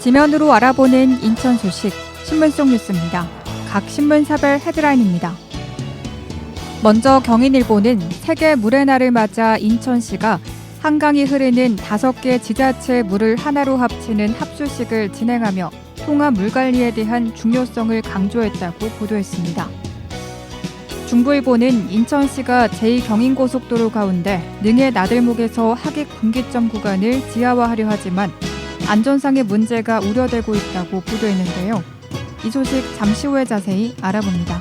지면으로 알아보는 인천 소식 신문 속 뉴스입니다. 각 신문사별 헤드라인입니다. 먼저 경인일보는 세계 물의 날을 맞아 인천시가 한강이 흐르는 다섯 개 지자체 물을 하나로 합치는 합수식을 진행하며 통합 물 관리에 대한 중요성을 강조했다고 보도했습니다. 중부일보는 인천시가 제2경인고속도로 가운데 능해 나들목에서 하객 분기점 구간을 지하화하려 하지만 안전상의 문제가 우려되고 있다고 보도했는데요. 이 소식 잠시 후에 자세히 알아봅니다.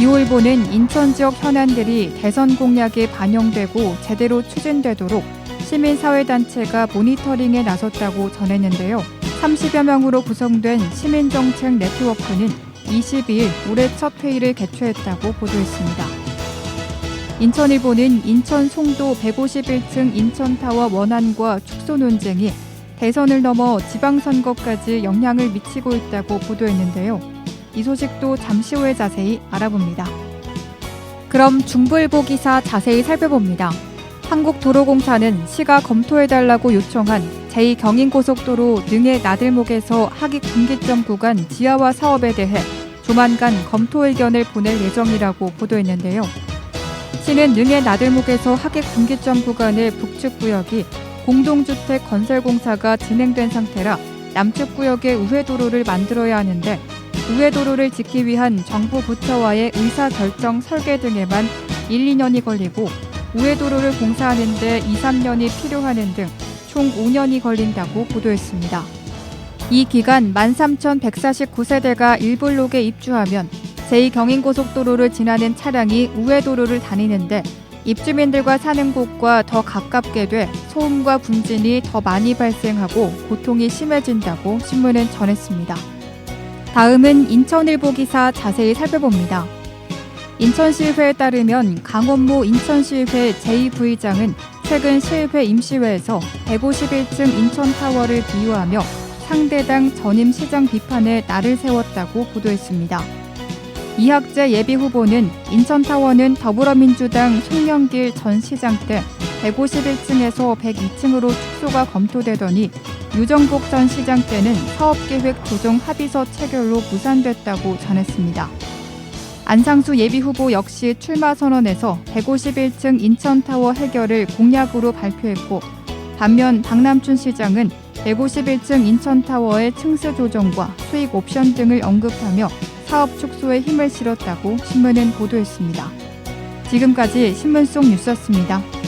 이호일보는 인천 지역 현안들이 대선 공약에 반영되고 제대로 추진되도록 시민사회단체가 모니터링에 나섰다고 전했는데요. 30여 명으로 구성된 시민정책 네트워크는 22일 올해 첫 회의를 개최했다고 보도했습니다. 인천일보는 인천 송도 151층 인천타워 원안과 축소 논쟁이 대선을 넘어 지방선거까지 영향을 미치고 있다고 보도했는데요. 이 소식도 잠시 후에 자세히 알아봅니다. 그럼 중부일보 기사 자세히 살펴봅니다. 한국도로공사는 시가 검토해달라고 요청한 제2경인고속도로 능해 나들목에서 하객 분기점 구간 지하화 사업에 대해 조만간 검토 의견을 보낼 예정이라고 보도했는데요. 시는 능해 나들목에서 하객 분기점 구간의 북측 구역이 공동주택 건설 공사가 진행된 상태라 남측 구역에 우회도로를 만들어야 하는데 우회도로를 짓기 위한 정부 부처와의 의사결정 설계 등에만 1, 2년이 걸리고 우회도로를 공사하는데 2, 3년이 필요하는 등 총 5년이 걸린다고 보도했습니다. 이 기간 13,149세대가 일블록에 입주하면 제2경인고속도로를 지나는 차량이 우회도로를 다니는데 입주민들과 사는 곳과 더 가깝게 돼 소음과 분진이 더 많이 발생하고 고통이 심해진다고 신문은 전했습니다. 다음은 인천일보 기사 자세히 살펴봅니다. 인천시의회에 따르면 강원모 인천시의회 제2부의장은 최근 시의회 임시회에서 151층 인천타워를 비유하며 상대당 전임 시장 비판에 날을 세웠다고 보도했습니다. 이학재 예비 후보는 인천타워는 더불어민주당 송영길 전 시장 때 151층에서 102층으로 축소가 검토되더니 유정복 전 시장 때는 사업계획 조정 합의서 체결로 무산됐다고 전했습니다. 안상수 예비 후보 역시 출마 선언에서 151층 인천타워 해결을 공약으로 발표했고 반면 박남춘 시장은 151층 인천타워의 층수 조정과 수익 옵션 등을 언급하며 사업 축소에 힘을 실었다고 신문은 보도했습니다. 지금까지 신문 속 뉴스였습니다.